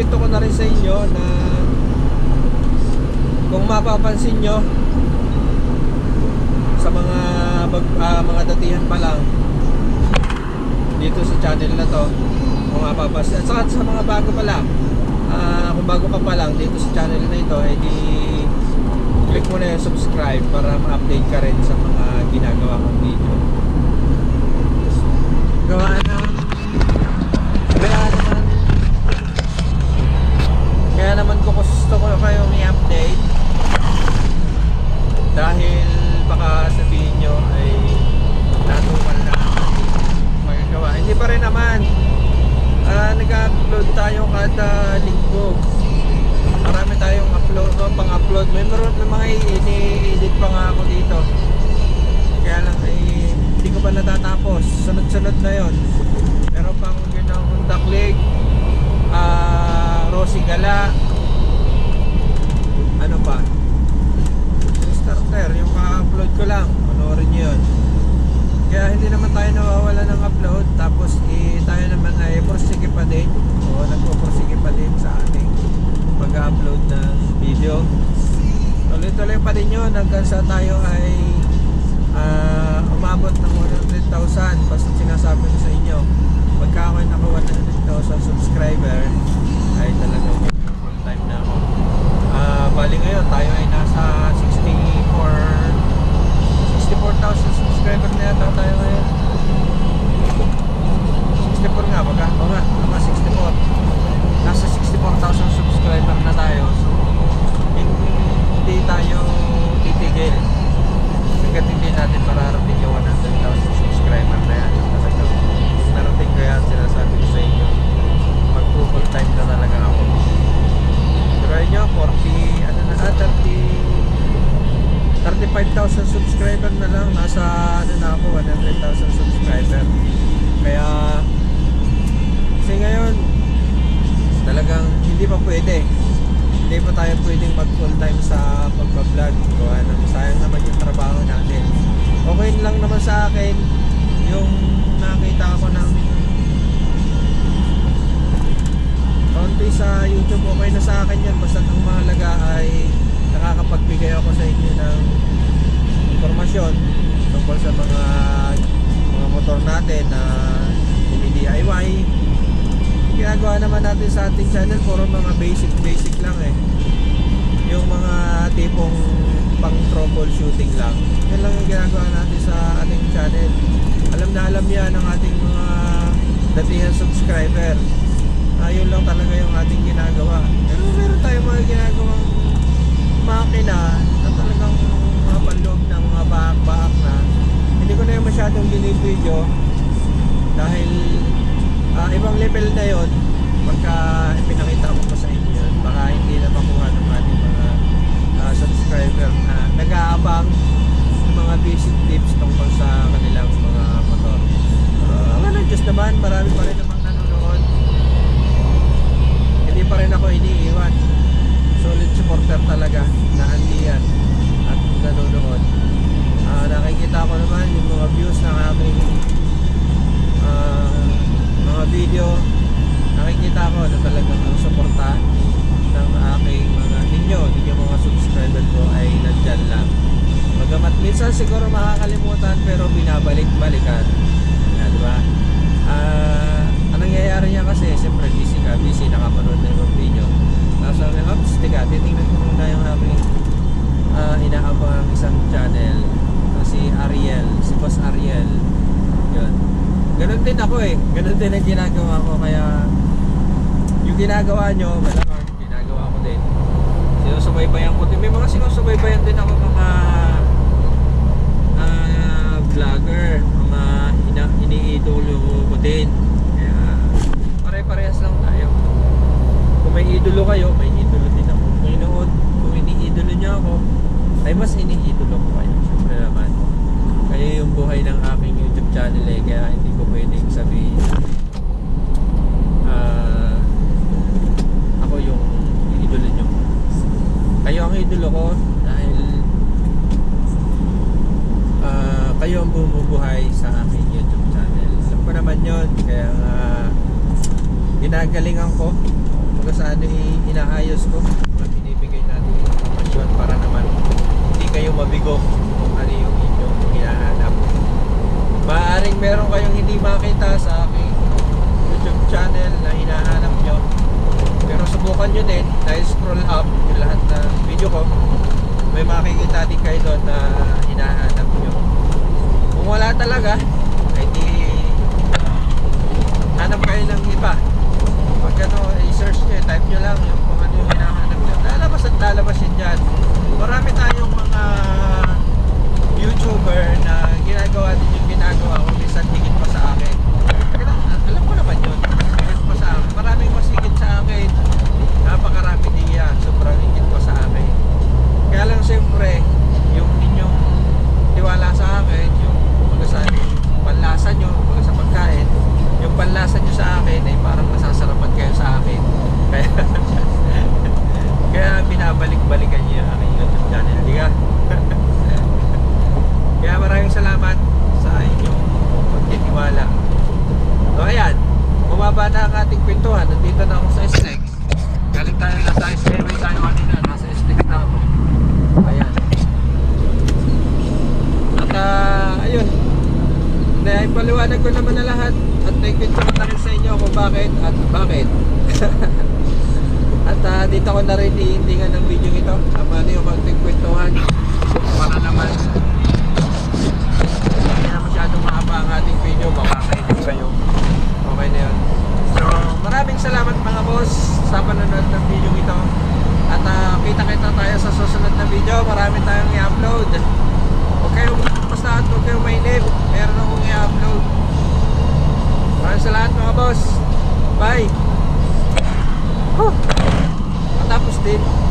nga, maikwento ko na rin sa inyo na kung mapapansin nyo sa mga bag, ah, mga datihan pa lang dito sa channel na to kung mapapansin at saka sa mga bago pa lang ah, kung bago ka pa lang dito sa channel na ito eh di click mo na yung subscribe para ma-update ka rin sa mga ginagawa kong video. Gawa na meron, may mga ini-edit pa nga ako dito. Kaya lang ay hindi ko pa natatapos. Sunod-sunod na yon meron pa akong ginawang Honda Click ah Rosy Gala. Ano pa? Starter yung ka-upload ko lang panoorin nyo yun. Kaya hindi naman tayo nawawala ng upload. Tapos eh, tayo naman ay porsige pa din. O nagpo-porsige pa din sa ating pag-upload ng video tuloy-tuloy pa din yun hanggang sa tayo ay ah, umabot ng 100,000 basta sinasabi ko sa inyo pagka ako naka 100,000 subscriber ay talagang full time na ako Ah, bali ngayon tayo ay nasa 64 64,000 subscriber na yata tayo ngayon 64 nga baga o nga mga 64 nasa 64,000 subscriber na tayo so hindi tayo titigil hanggat hindi natin mararating yung 100,000 subscriber na yan talagang narating ko yan sinasabi ko sa inyo mag full time na talaga ako Try nyo, 40, ano na, ah, 30 35,000 subscriber na lang. Nasa ano na ako 100,000 subscriber. Kaya kasi ngayon talagang hindi pa pwede. Hindi pa tayo pwedeng mag full time sa pagpa-vlog gawa ng sayang naman yung trabaho natin. Okay lang naman sa akin ginagawa naman natin sa ating channel puro mga basic basic lang eh. Yung mga tipong pang troubleshooting lang. Yan lang yung ginagawa natin sa ating channel. Alam na alam yan ng ating mga datihan subscriber. Ayun lang talaga yung ating ginagawa. Pero meron tayong mga ginagawang makina na talagang mga panloob na mga baak-baak na. Hindi ko na yung masyadong binibideo naman, marami pa rin namang nanonood. Hindi pa rin ako iniiwan. Solid supporter talaga na andiyan at nanonood. Uh, nakikita ko naman yung mga views ng aking uh, ah, mga video. Nakikita ko na talagang ang suporta ng aking mga ninyo, ninyo mga subscriber ko ay nandyan lang. Magamat minsan siguro makakalimutan pero binabalik-balikan. Yan, diba? Ah, ang nangyayari niya kasi, siyempre busy ka, busy, nakapanood na yung video. Tapos sabi, ops, tika, titingnan ko muna yung aming uh, inaabang isang channel. Uh, si Ariel, si Boss Ariel. Yun. Ganon din ako eh. Ganon din ang ginagawa ko. Kaya yung ginagawa nyo, malamang ginagawa ko din. Sinusubaybayan ko din. May mga sinusubaybayan din ako mga ah, vlogger. Mga ina iniidolo ko din. Kaya pare-parehas lang tayo. Kung may idolo kayo, may idolo din ako. Kung inood, kung iniidolo niyo ako, ay mas iniidolo ko kayo. Siyempre naman. Kaya yung buhay ng aking YouTube channel eh, kaya hindi ko pwedeng sabihin ah ako yung idolo nyo. Kayo ang idolo ko dahil ah kayo ang bumubuhay sa aking YouTube channel. Alam ko naman yon kaya nga ginagalingan ko kung saan i- inaayos ko mga binibigay natin informasyon para naman hindi kayo mabigo kung ano yung inyong hinahanap. Maaring meron kayong hindi makita sa aking YouTube channel na hinahanap nyo. Pero subukan nyo din na scroll up yung lahat ng video ko. May makikita din kayo doon na hinahanap nyo. Kung wala talaga, ay di hanap kayo ng iba. Ano, i-search nyo, type nyo lang yung kung ano yung hinahanap nyo. Lalabas at lalabas yun dyan. Marami tayong mga YouTuber na ginagawa din yung ginagawa ko. Minsan higit pa sa akin. Kaya, alam ko naman yun. Higit pa sa akin. Maraming mas higit sa akin. Napakarami din yan. Sobrang higit pa sa akin. Kaya lang siyempre, yung inyong tiwala sa akin, yung kumbaga sa yung panlasa nyo, kumbaga sa pagkain, yung panlasa nyo sa akin ay parang nasasarapan kayo sa akin. Kaya, kaya binabalik-balikan nyo yung aking YouTube channel. Di ka? kaya maraming salamat sa inyong pagtitiwala. So ayan, bumaba na ang ating kwentuhan. Nandito na ako sa SLEX. Galing tayo na sa SLEX tayo kanina. Nasa SLEX na ako. Ayan. At ah, ayun. Dahil paliwanag ko naman na lahat at naikwento ko na rin sa inyo kung bakit at bakit. at ah, dito ko na rin iindingan ng video ito. Tama na yung konting kwentuhan. Para naman hindi na masyadong mahaba ang ating video. Baka kainip kayo. Okay na yun. So, maraming salamat mga boss sa panonood ng video ito. At ah, kita-kita tayo sa susunod na video. Marami tayong i-upload. Huwag kayong basta at huwag kayong mainip. Meron akong i-upload. Maraming salamat mga boss. Bye. Huh. Matapos din.